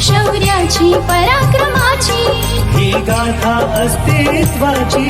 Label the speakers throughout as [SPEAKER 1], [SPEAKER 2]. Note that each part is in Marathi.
[SPEAKER 1] शौर्याची पराक्रमाची.
[SPEAKER 2] ही गाथा अस्तित्वाची. शौर्याची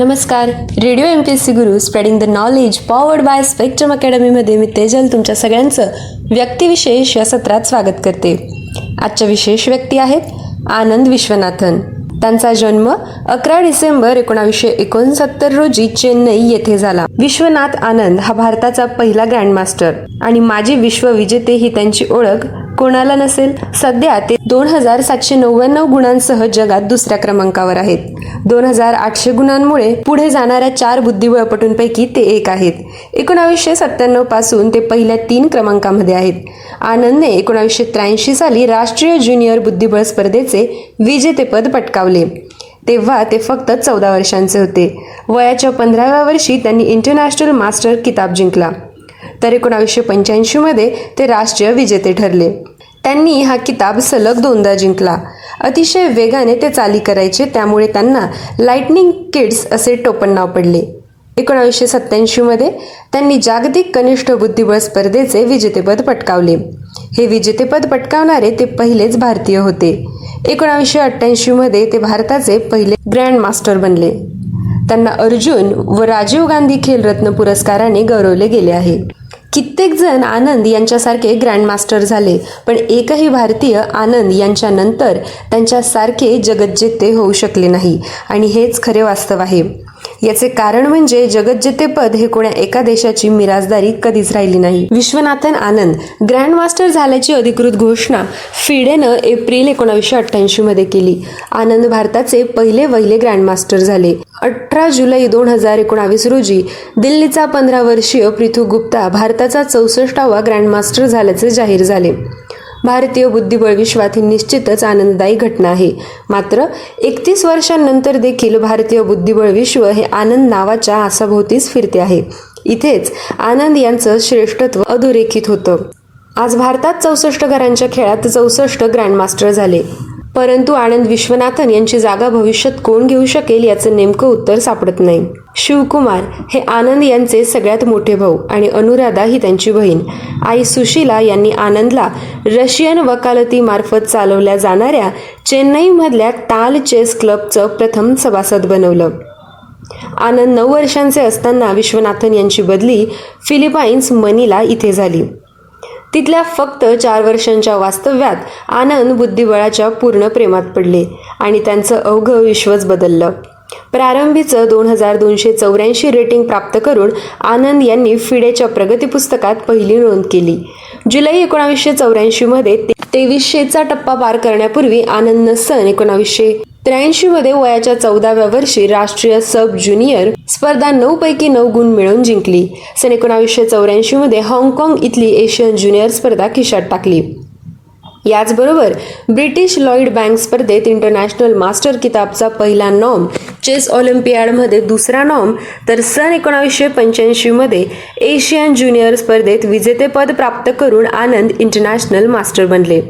[SPEAKER 3] नमस्कार. Radio M P S C Guru spreading the knowledge powered by spectrum अकॅडमीमध्ये मी तेजल तुमच्या सगळ्यांचं व्यक्तिविशेष या सत्रात स्वागत करते. आजच्या विशेष व्यक्ती आहेत आनंद विश्वनाथन. त्यांचा जन्म अकरा डिसेंबर एकोणावीसशे एकोणसत्तर रोजी चेन्नई येथे झाला. विश्वनाथ आनंद हा भारताचा पहिला ग्रँडमास्टर आणि माजी विश्वविजेते ही त्यांची ओळख कोणाला नसेल सध्या ते दोन हजार सातशे नव्याण्णव गुणांसह जगात दुसऱ्या क्रमांकावर आहेत. दोन हजार आठशे गुणांमुळे पुढे जाणाऱ्या चार बुद्धिबळपटूंपैकी ते एक आहेत. एकोणावीसशे सत्त्याण्णवपासून ते पहिल्या तीन क्रमांकामध्ये आहेत. आनंदने एकोणावीसशे त्र्याऐंशी साली राष्ट्रीय ज्युनियर बुद्धिबळ स्पर्धेचे विजेतेपद पटकावले. तेव्हा ते फक्त चौदा वर्षांचे होते. वयाच्या पंधराव्या वर्षी त्यांनी इंटरनॅशनल मास्टर किताब जिंकला. तर एकोणावीसशे पंच्याऐंशीमध्ये ते राष्ट्रीय विजेते ठरले. त्यांनी हा किताब सलग दोनदा जिंकला. अतिशय वेगाने ते चाली करायचे त्यामुळे त्यांना लाइटनिंग किड्स असे टोपण नाव पडले. एकोणावीसशे सत्त्याऐंशीमध्ये त्यांनी जागतिक कनिष्ठ बुद्धिबळ स्पर्धेचे विजेतेपद पटकावले. हे विजेतेपद पटकावणारे ते पहिलेच भारतीय होते. एकोणावीसशे अठ्ठ्याऐंशीमध्ये ते भारताचे पहिले ग्रँड मास्टर बनले. त्यांना अर्जुन व राजीव गांधी खेलरत्न पुरस्काराने गौरवले गेले आहे. कित्येक जण आनंद यांच्यासारखे ग्रँडमास्टर झाले पण एकही भारतीय आनंद यांच्यानंतर त्यांच्यासारखे जगज्जेते होऊ शकले नाही. आणि हेच खरे वास्तव आहे. याचे कारण म्हणजे जगज्जेतेपद हे कोण्या एका देशाची मिराजदारी कधीच राहिली नाही. विश्वनाथन आनंद ग्रँडमास्टर झाल्याची अधिकृत घोषणा फिडेनं एप्रिल एकोणावीसशे अठ्ठ्याऐंशी मध्ये केली. आनंद भारताचे पहिले वहिले ग्रँडमास्टर झाले. अठरा जुलै दोन हजार एकोणावीस रोजी दिल्लीचा पंधरा वर्षीय पृथू गुप्ता भारताचा चौसष्टावा ग्रँडमास्टर झाल्याचे जाहीर झाले. भारतीय बुद्धिबळ विश्वात ही निश्चितच आनंददायी घटना आहे. मात्र एकतीस वर्षांनंतर देखील भारतीय बुद्धिबळ विश्व हे आनंद नावाच्या आसाभोवतीच फिरते आहे. इथेच आनंद यांचं श्रेष्ठत्व अधोरेखित होतं. आज भारतात चौसष्ट घरांच्या खेळात चौसष्ट ग्रँडमास्टर झाले. परंतु आनंद विश्वनाथन यांची जागा भविष्यात कोण घेऊ शकेल याचं नेमकं उत्तर सापडत नाही. शिवकुमार हे आनंद यांचे सगळ्यात मोठे भाऊ आणि अनुराधा ही त्यांची बहीण. आई सुशीला यांनी आनंदला रशियन वकालतीमार्फत चालवल्या जाणाऱ्या चेन्नईमधल्या ताल चेस क्लबचं प्रथम सभासद बनवलं. आनंद नऊ वर्षांचे असताना विश्वनाथन यांची बदली फिलिपाईन्स मनीला इथे झाली. तिथल्या फक्त चार वर्षांच्या वास्तव्यात आनंद बुद्धिबळाच्या पूर्ण प्रेमात पडले आणि त्यांचं अवघं विश्वच बदललं. प्रारंभीचं दोन हजार दोनशे चौऱ्याऐंशी रेटिंग प्राप्त करून आनंद यांनी फिडेच्या प्रगती पुस्तकात पहिली नोंद केली. जुलै एकोणावीसशे चौऱ्याऐंशीमध्ये तेवीसशेचा टप्पा पार करण्यापूर्वी आनंदनं सन एकोणावीसशे त्र्याऐंशी मध्ये वयाच्या चौदाव्या वर्षी राष्ट्रीय सब ज्युनियर स्पर्धा नऊ पैकी नऊ गुण मिळवून जिंकली. सन एकोणावीसशे चौऱ्याऐंशी मध्ये हाँगकाँग इथली एशियन ज्युनियर स्पर्धा खिशात टाकली. याचबरोबर ब्रिटिश लॉईड बँक स्पर्धेत इंटरनॅशनल मास्टर किताबचा पहिला नॉम चेस ऑलिम्पियाडमध्ये दुसरा नॉम तर सन एकोणावीसशे पंच्याऐंशीमध्ये एशियन ज्युनियर स्पर्धेत विजेतेपद प्राप्त करून आनंद इंटरनॅशनल मास्टर बनले.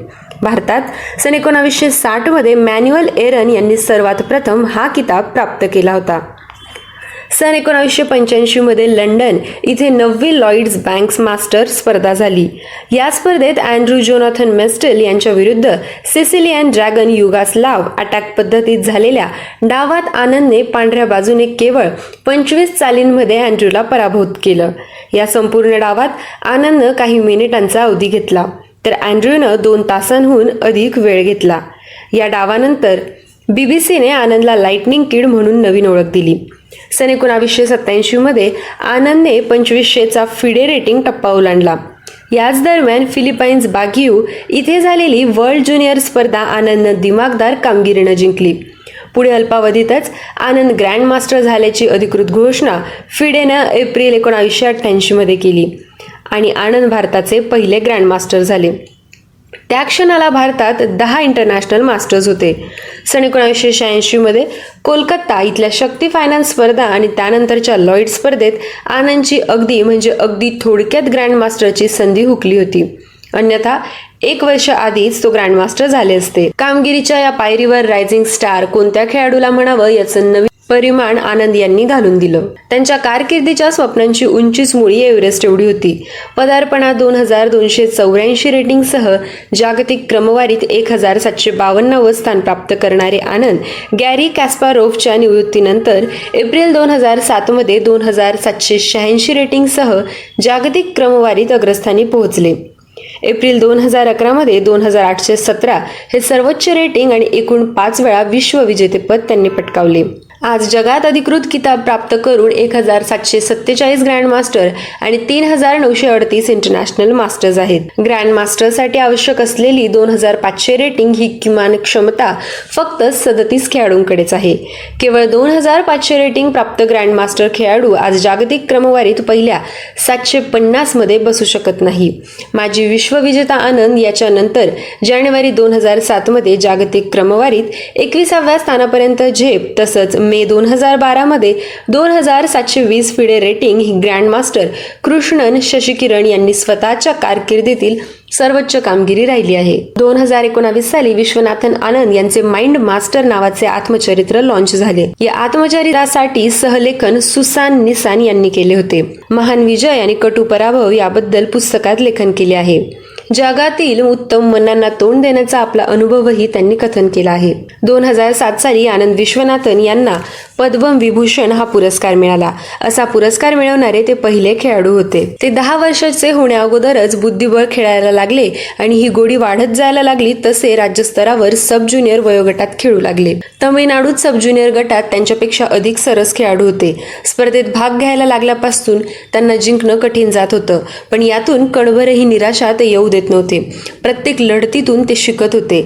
[SPEAKER 3] भारतात सन एकोणावीसशे साठमध्ये मॅन्युअल एरन यांनी सर्वात प्रथम हा किताब प्राप्त केला होता. सन एकोणावीसशे पंच्याऐंशीमध्ये लंडन इथे नववी लॉइड्स बँक्स मास्टर स्पर्धा झाली. या स्पर्धेत अँड्रू जोनाथन मेस्टेल यांच्या विरुद्ध सिसिलियन ड्रॅगन युगास्लाव अटॅक पद्धतीत झालेल्या डावात आनंदने पांढऱ्या बाजूने केवळ पंचवीस चालींमध्ये अँड्रूला पराभूत केलं. या संपूर्ण डावात आनंदनं काही मिनिटांचा अवधी घेतला तर अँड्रूनं दोन तासांहून अधिक वेळ घेतला. या डावानंतर बीबीसीने आनंदला लाइटनिंग किड म्हणून नवीन ओळख दिली. सन एकोणावीसशे सत्याऐंशीमध्ये आनंदने पंचवीसशेचा फिडे रेटिंग टप्पा ओलांडला. याच दरम्यान फिलिपाईन्स बागियू इथे झालेली वर्ल्ड ज्युनियर स्पर्धा आनंदनं दिमागदार कामगिरीनं जिंकली. पुढे अल्पावधीतच आनंद ग्रँडमास्टर झाल्याची अधिकृत घोषणा फिडेनं एप्रिल एकोणावीसशे अठ्ठ्याऐंशीमध्ये केली आणि आनंद भारताचे पहिले ग्रँडमास्टर झाले. त्या क्षणाला भारतात दहा इंटरनॅशनल मास्टर्स होते. सन एकोणीसशे शहाऐंशीमध्ये कोलकाता इथल्या शक्ती फायनान्स स्पर्धा आणि त्यानंतरच्या लॉईड स्पर्धेत आनंदची अगदी म्हणजे अगदी थोडक्यात ग्रँडमास्टरची संधी हुकली होती. अन्यथा एक वर्ष आधीच तो ग्रँडमास्टर झाले असते. कामगिरीच्या या पायरीवर रायझिंग स्टार कोणत्या खेळाडूला म्हणावं याचं नवीन परिमाण आनंद यांनी घालून दिलं. त्यांच्या कारकिर्दीच्या स्वप्नांची उंचीच मुळी एव्हरेस्ट एवढी होती. पदार्पणात दोन हजार दोनशे चौऱ्याऐंशी रेटिंगसह जागतिक क्रमवारीत एक हजार सातशे बावन्नावं स्थान प्राप्त करणारे आनंद गॅरी कॅस्पारोव्हच्या निवृत्तीनंतर एप्रिल दोन हजार सातमध्ये दोन हजार सातशे शहाऐंशी रेटिंगसह जागतिक क्रमवारीत अग्रस्थानी पोहोचले. एप्रिल दोन हजार अकरामध्ये दोन हजार आठशे सतरा हे सर्वोच्च रेटिंग आणि एकूण पाच वेळा विश्वविजेतेपद त्यांनी पटकावले. आज जगात अधिकृत किताब प्राप्त करून एक हजार सातशे सत्तेचाळीस ग्रँड मास्टर आणि तीन हजार नऊशे अडतीस इंटरनॅशनल मास्टर्स आहेत. ग्रँड मास्टरसाठी आवश्यक असलेली दोन हजार पाचशे रेटिंग ही किमान क्षमता फक्त सदतीस खेळाडूंकडेच आहे. केवळ दोन हजार पाचशे रेटिंग प्राप्त ग्रँड मास्टर खेळाडू आज जागतिक क्रमवारीत पहिल्या सातशे पन्नासमध्ये बसू शकत नाही. माजी विश्वविजेता आनंद याच्यानंतर जानेवारी दोन हजार सातमध्ये जागतिक क्रमवारीत एकविसाव्या स्थानापर्यंत झेप तसंच मे दोन हजार बारामध्ये दोन हजार सातशे वीस फिडे रेटिंग ही ग्रँड मास्टर कृष्णन शशिकिरण यांनी स्वतःच्या कारकिर्दीतील सर्वोच्च कामगिरी राहिली आहे. दोन हजार एकोणावीस साली विश्वनाथन आनंद यांचे माइंड मास्टर नावाचे आत्मचरित्र लॉन्च झाले. या आत्मचरित्रासाठी सहलेखन सुसान निसान यांनी केले होते. महान विजय आणि कटू पराभव याबद्दल पुस्तकात लेखन केले आहे. जगातील उत्तम मनांना तोंड देण्याचा आपला अनुभवही त्यांनी कथन केला आहे. दोन हजार सात साली आनंद विश्वनाथन यांना पद्म विभूषण हा पुरस्कार मिळाला. असा पुरस्कार मिळवणारे ते पहिले खेळाडू होते. ते दहा वर्षाचे होण्याअगोदरच बुद्धिबळ खेळायला लागले आणि ही गोडी वाढत जायला लागली तसे राज्यस्तरावर सब ज्युनियर वयोगटात खेळू लागले. तमिळनाडूत सब ज्युनियर गटात त्यांच्यापेक्षा अधिक सरस खेळाडू होते. स्पर्धेत भाग घ्यायला लागल्यापासून त्यांना जिंकणं कठीण जात होतं पण यातून कणभरही निराशा ते येऊ देत नव्हते. प्रत्येक लढतीतून ते शिकत होते.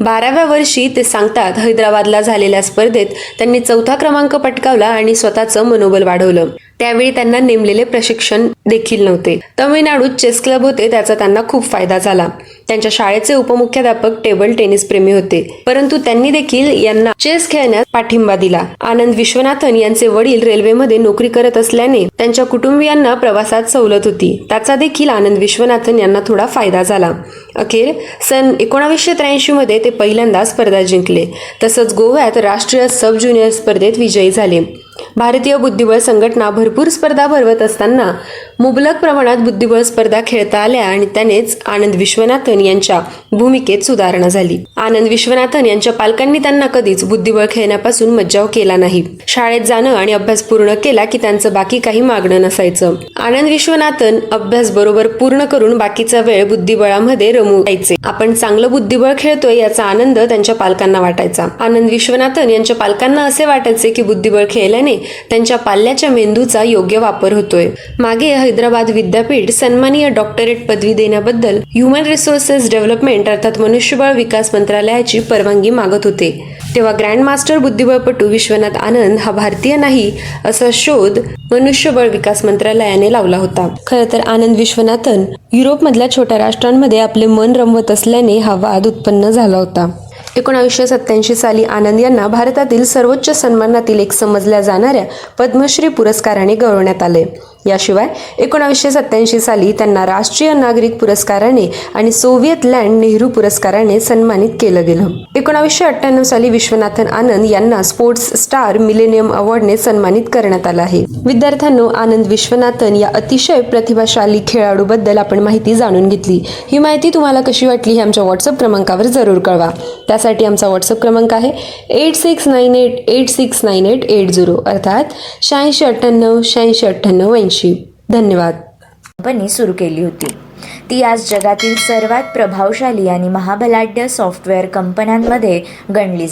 [SPEAKER 3] बाराव्या वर्षी ते सांगतात हैदराबादला झालेल्या स्पर्धेत त्यांनी चौथा क्रमांक क्रमांक पटकावला आणि स्वतःचं मनोबल वाढवलं. त्यावेळी त्यांना नेमलेले प्रशिक्षण देखील नव्हते. तमिळनाडूत चेस क्लब होते त्याचा त्यांना खूप फायदा झाला. त्यांच्या शाळेचे उपमुख्याध्यापक टेबल टेनिस प्रेमी होते. परंतु त्यांनी देखील यांना चेस खेळण्यास पाठिंबा दिला. आनंद विश्वनाथन यांचे वडील रेल्वेमध्ये नोकरी करत असल्याने त्यांच्या कुटुंबियांना प्रवासात सवलत होती. त्याचा देखील आनंद विश्वनाथन यांना थोडा फायदा झाला. अखेर सन एकोणावीसशे त्र्याऐंशी मध्ये ते पहिल्यांदा स्पर्धा जिंकले. तसंच गोव्यात राष्ट्रीय सब ज्युनियर स्पर्धेत विजयी झाले. भारतीय बुद्धिबळ संघटना भरपूर स्पर्धा भरवत असताना मुबलक प्रमाणात बुद्धिबळ स्पर्धा खेळता आल्या आणि त्यानेच आनंद विश्वनाथन यांच्या भूमिकेत सुधारणा झाली. आनंद विश्वनाथन यांच्या पालकांनी त्यांना कधीच बुद्धिबळ खेळण्यापासून मज्जाव केला नाही. शाळेत जाणं आणि अभ्यास पूर्ण केला की त्यांचं बाकी काही मागणं नसायचं. आनंद विश्वनाथन अभ्यास बरोबर पूर्ण करून बाकीचा वेळ बुद्धिबळामध्ये रमू यायचे. आपण चांगलं बुद्धिबळ खेळतोय याचा आनंद त्यांच्या पालकांना वाटायचा. आनंद विश्वनाथन यांच्या पालकांना असे वाटायचे की बुद्धिबळ खेळल्याने त्यांच्या पाल्याच्या मेंदूचा योग्य वापर होतोय. मागे हैदराबाद विद्यापीठ सन्मानीय डॉक्टरेट पदवी देण्याबद्दल ह्युमन रिसोर्सेस डेव्हलपमेंट अर्थात मनुष्यबळ विकास मंत्रालयाची परवानगी मागत होते. तेव्हा ग्रँड मास्टर बुद्धिबळपटू विश्वनाथ आनंद हा भारतीय नाही असा शोध मनुष्यबळ विकास मंत्रालयाने लावला होता. खरं तर आनंद विश्वनाथन युरोपमधल्या छोट्या राष्ट्रांमध्ये आपले मन रमवत असल्याने हा वाद उत्पन्न झाला होता. एकोणावीसशे सत्याऐंशी साली आनंद यांना भारतातील सर्वोच्च सन्मानातील एक समजल्या जाणाऱ्या पद्मश्री पुरस्काराने गौरवण्यात आले. याशिवाय एकोणावीसशे सत्याऐंशी साली त्यांना राष्ट्रीय नागरिक पुरस्काराने आणि सोव्हिएत लँड नेहरू पुरस्काराने सन्मानित केलं गेलं. एकोणावीसशे अठ्ठ्याण्णव साली विश्वनाथन आनंद यांना स्पोर्ट्स स्टार मिलेनियम अवॉर्डने सन्मानित करण्यात आलं आहे. विद्यार्थ्यांनो आनंद विश्वनाथन या अतिशय प्रतिभाशाली खेळाडूबद्दल आपण माहिती जाणून घेतली. ही माहिती तुम्हाला कशी वाटली हे आमच्या व्हॉट्सअप क्रमांकावर जरूर कळवा. त्यासाठी आमचा व्हॉट्सअप क्रमांक आहे eight six nine eight eight six nine eight eight zero अर्थात शहाऐंशी अठ्ठ्याण्णव शहाऐंशी अठ्ठ्याण्णव ऐंशी धन्यवाद.
[SPEAKER 4] कंपनी सुरू केली होती. ती आज जगातील सर्वात प्रभावशाली आणि महाबलाढ्य सॉफ्टवेअर कंपन्यांमध्ये गणली